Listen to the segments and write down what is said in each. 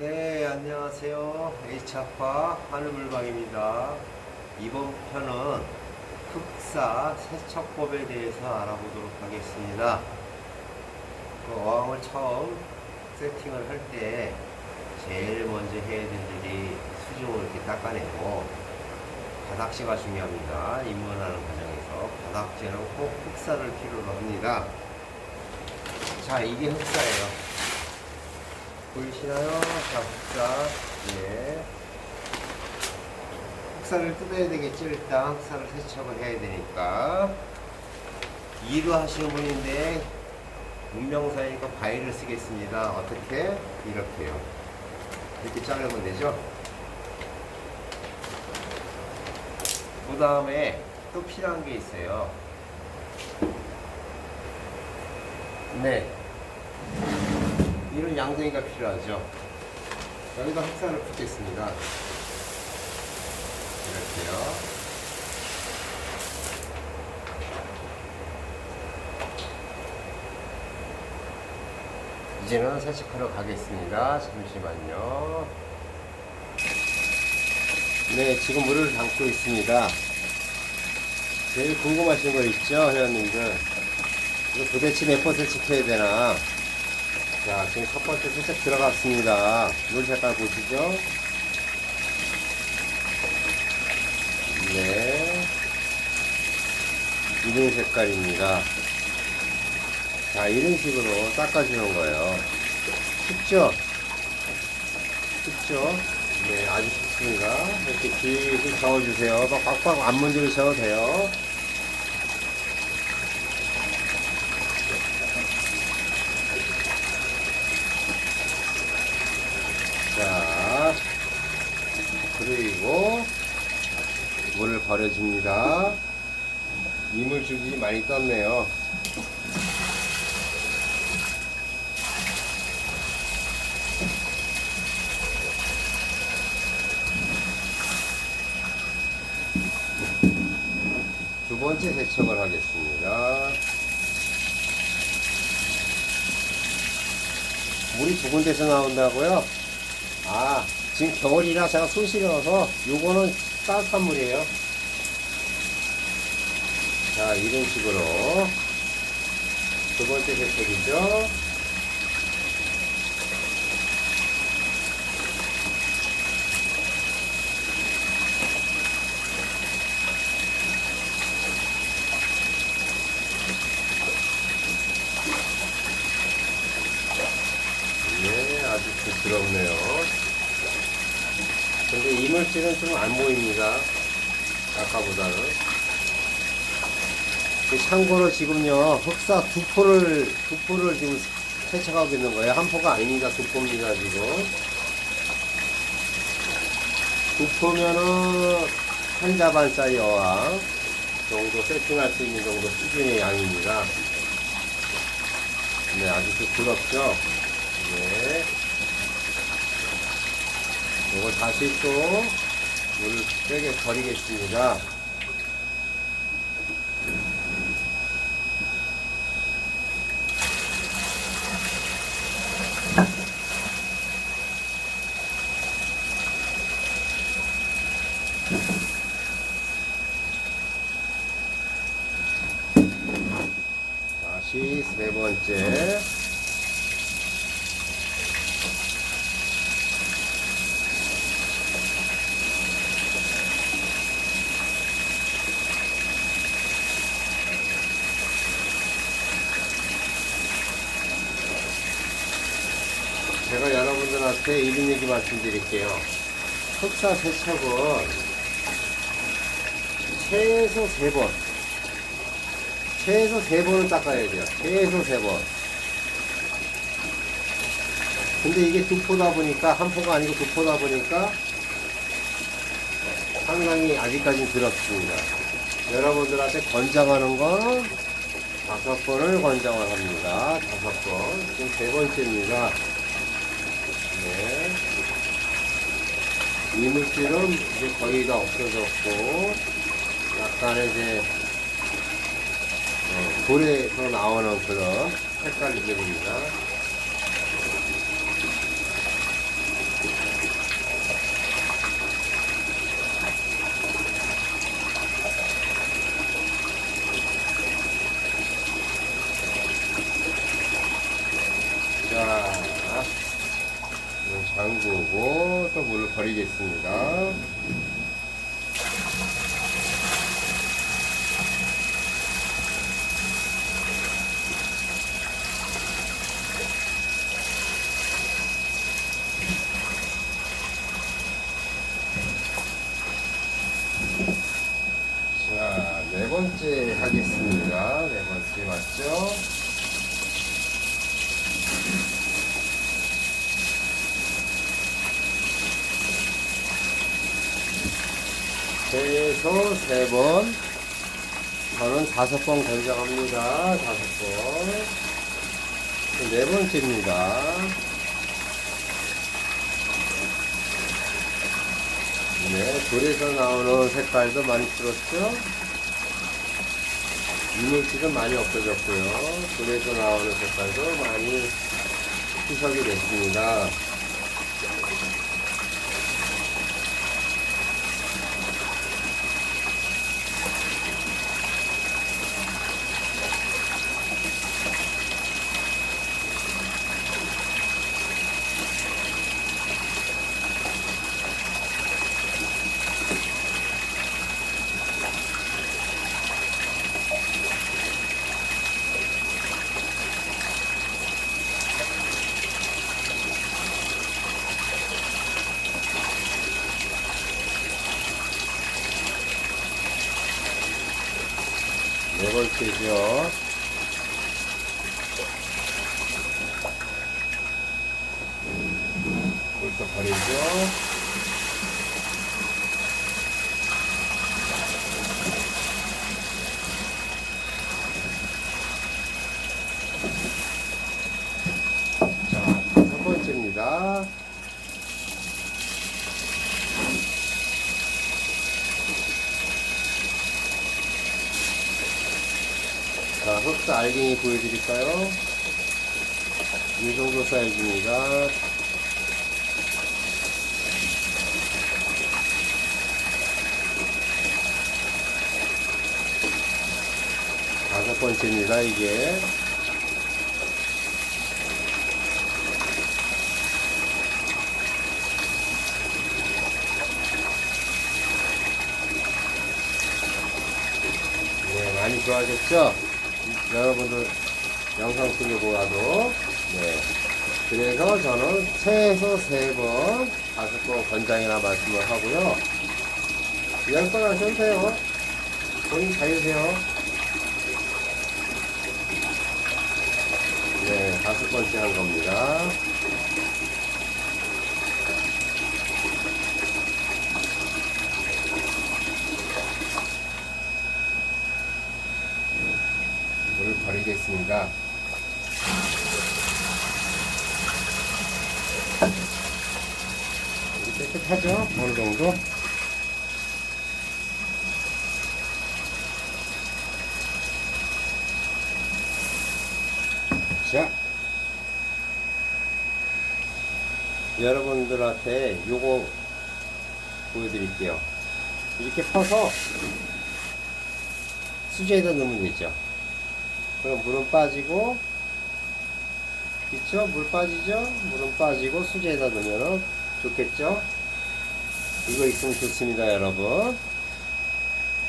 네, 안녕하세요. H학과 하늘물방입니다. 이번 편은 흑사 세척법에 대해서 알아보도록 하겠습니다. 그 어항을 처음 세팅을 할 때 제일 먼저 해야 될 일이 수중을 이렇게 닦아내고 바닥재가 중요합니다. 입문하는 과정에서 바닥재는 꼭 흑사를 필요로 합니다. 자, 이게 흑사예요. 보이시나요? 자, 흑사. 예. 흑사를 뜯어야 되겠죠, 일단. 흑사를 세척을 해야 되니까. 이도 하시는 분인데, 문명사니까 바위를 쓰겠습니다. 어떻게? 이렇게요. 이렇게 자르면 되죠? 그 다음에 또 필요한 게 있어요. 네. 이런 양동이가 필요하죠. 여기다 흑사를 붓겠습니다. 이렇게요. 이제는 세척하러 가겠습니다. 잠시만요. 네, 지금 물을 담고 있습니다. 제일 궁금하신 거 있죠, 회원님들? 이거 도대체 몇번 세척해야 되나? 자, 지금 첫 번째 살짝 들어갔습니다. 물 색깔 보시죠? 네. 이런 색깔입니다. 자, 이런 식으로 닦아주는 거예요. 쉽죠? 쉽죠? 네, 아주 쉽습니다. 이렇게 길게 저어주세요. 막 빡빡 안 문지르셔도 돼요. 자, 그리고 물을 버려줍니다. 이물질이 많이 떴네요. 두 번째 세척을 하겠습니다. 물이 두 군데서 나온다고요? 아, 지금 겨울이라 제가 손 시려서 요거는 따뜻한 물이에요. 자, 이런 식으로 두 번째 세척이죠. 네, 아주 부드럽네요. 근데 이물질은 좀 안 보입니다. 아까보다는. 그 참고로 지금요, 흑사 두 포를, 두 포를 지금 세척하고 있는 거예요. 한 포가 아닙니다. 두 포입니다, 지금. 두 포면은 한 자반 사이 어항 정도 세팅할 수 있는 정도 수준의 양입니다. 네, 아주 부드럽죠? 네. 이걸 다시 또 물을 빼게 버리겠습니다. 다시 세 번째. 제가 여러분들한테 이런 얘기 말씀드릴게요. 흑사 세척은 최소 세 번, 최소 세 번은 닦아야 돼요. 최소 세 번. 근데 이게 두 포다 보니까, 한 포가 아니고 두 포다 보니까 상당히 아직까지는 들었습니다. 여러분들한테 권장하는 건 다섯 번을 권장을 합니다. 다섯 번. 지금 세 번째입니다. 네. 이물질은 이제 거의 다 없어졌고, 약간의 이제, 볼에서 나오는 그런 색깔이 되입니다 자, 장구고 또 물을 버리겠습니다. 번째 하겠습니다. 네 번째 맞죠? 최소 세 번. 저는 다섯 번 권장합니다. 다섯 번. 네 번째입니다. 네, 돌에서 나오는 색깔도 많이 줄었죠? 이물질은 많이 없어졌고요. 돌에서 나오는 색깔도 많이 희석이 됐습니다. 네 번째죠. 꿀떡 버리죠. 자, 첫 번째입니다. 자, 알갱이 보여드릴까요? 이 정도 사이즈입니다. 다섯 번째입니다, 이게. 네, 많이 좋아졌죠? 여러분들 영상 속에 보아도 네. 그래서 저는 최소 세 번, 다섯 번 권장이나 말씀을 하고요. 열번 하셔도 돼요. 본인 자유세요. 네, 다섯 번째 한 겁니다. 버리겠습니다. 깨끗하죠? 어느 정도? 자, 여러분들한테 요거 보여드릴게요. 이렇게 퍼서 수제에다 넣으면 되죠. 그럼 물은 빠지고 있죠? 물 빠지죠? 물은 빠지고 수제에다 넣으면 좋겠죠? 이거 있으면 좋습니다 여러분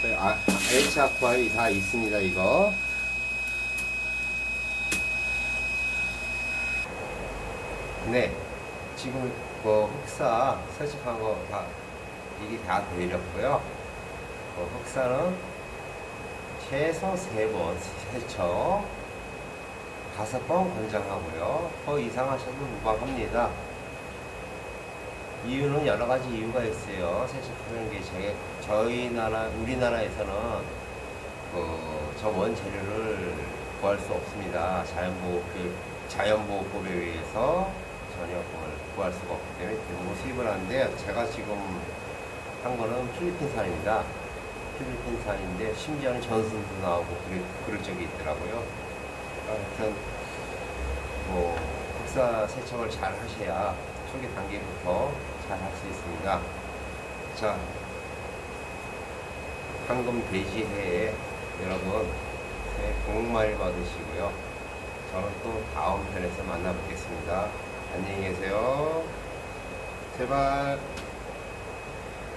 저희 아, H 아쿠아이 다 있습니다 이거 네 지금 그 흑사 설치한 거다 이게 다 되렸고요 그 흑사는 최소 세번 세척 다섯 번 권장하고요. 더 이상 하셔도 무방합니다. 이유는 여러 가지 이유가 있어요. 세척하는 게 제, 저희 나라, 우리나라에서는 그, 저 원재료를 구할 수 없습니다. 자연보호법, 자연보호법에 의해서 전혀 그걸 구할 수가 없기 때문에 대부분 수입을 하는데 제가 지금 한 거는 필리핀산입니다. 필리핀산인데 심지어는 전순도 나오고 그럴, 그럴 적이 있더라고요. 하여튼 뭐 국사 세척을 잘 하셔야 초기 단계부터 잘 할 수 있습니다. 자, 황금 돼지해에 여러분 새해 복 많이 받으시고요. 저는 또 다음 편에서 만나뵙겠습니다. 안녕히 계세요. 제발.